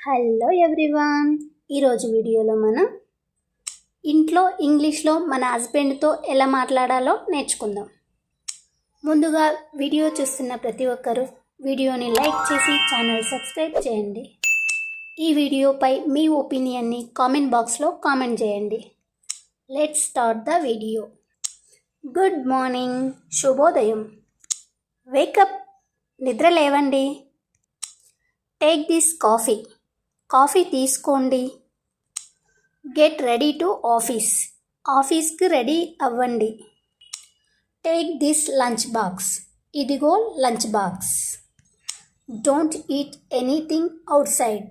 Hello everyone. ఈరోజు వీడియోలో మనం ఇంట్లో ఇంగ్లీష్లో మన హస్బెండ్తో ఎలా మాట్లాడాలో నేర్చుకుందాం. ముందుగా వీడియో చూస్తున్న ప్రతి ఒక్కరూ వీడియోని లైక్ చేసి ఛానల్ సబ్స్క్రైబ్ చేయండి. ఈ వీడియోపై మీ ఒపీనియన్ని కామెంట్ బాక్స్లో కామెంట్ చేయండి. Let start the video. Good morning శుభోదయం. వేకప్ నిద్ర లేవండి. Take this coffee. కాఫీ తీసుకోండి. గెట్ రెడీ టు ఆఫీస్ ఆఫీస్కి రెడీ అవ్వండి. టేక్ దిస్ లంచ్ బాక్స్ ఇదిగో lunch box don't eat anything outside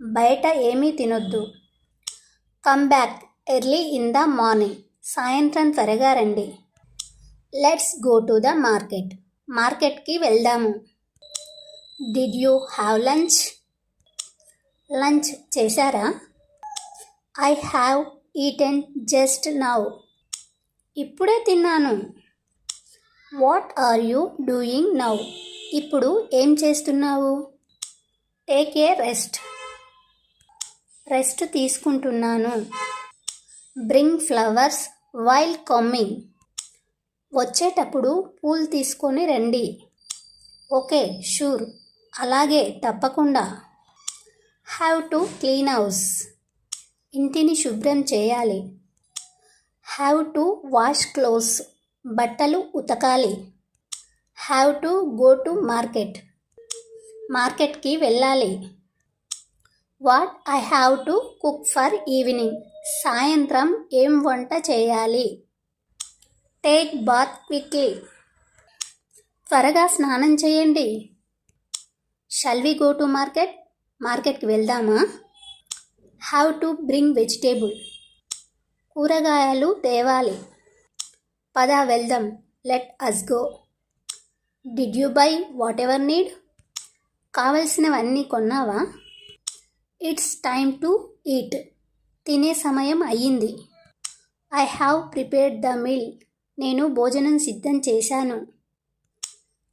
బయట ఏమీ తినొద్దు. Come back early in the morning సాయంత్రం త్వరగా రండి. Let's go to the market మార్కెట్కి వెళ్దాము. Did you have lunch lunch చేశారా? I have eaten just now. ఇప్పుడే తిన్నాను. What are you doing now? ఇప్పుడు ఏం చేస్తున్నావు? Take a rest. రెస్ట్ తీసుకుంటున్నాను. Bring flowers while coming. వచ్చేటప్పుడు పూలు తీసుకొని రండి. Okay sure. అలాగే తప్పకుండా. హ్యావ్ టు క్లీన్ హౌస్ ఇంటిని శుభ్రం చేయాలి. హ్యావ్ టు వాష్ క్లోత్స్ బట్టలు ఉతకాలి. Have to go to market మార్కెట్కి వెళ్ళాలి. What I have to cook for evening సాయంత్రం ఏం వంట చేయాలి? టేక్ బాత్ క్విక్లీ త్వరగా స్నానం చేయండి. Shall we go to market మార్కెట్కి వెళ్దామా? హ్యావ్ టు బ్రింగ్ వెజిటేబుల్ కూరగాయలు తేవాలి. పద వెళ్దాం. Let us go did you buy whatever need కావలసినవన్నీ కొన్నావా? ఇట్స్ టైమ్ టు ఈట్ తినే సమయం అయ్యింది. I have prepared the meal నేను భోజనం సిద్ధం చేశాను.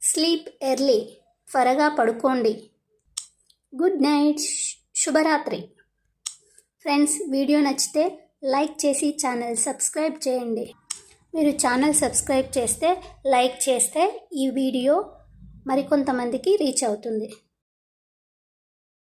స్లీప్ ఎర్లీ త్వరగా పడుకోండి. గుడ్ నైట్ శుభరాత్రి. ఫ్రెండ్స్ వీడియో నచ్చితే లైక్ చేసి ఛానల్ సబ్స్క్రైబ్ చేయండి. మీరు ఛానల్ సబ్స్క్రైబ్ చేస్తే లైక్ చేస్తే ఈ వీడియో మరికొంతమందికి రీచ్ అవుతుంది.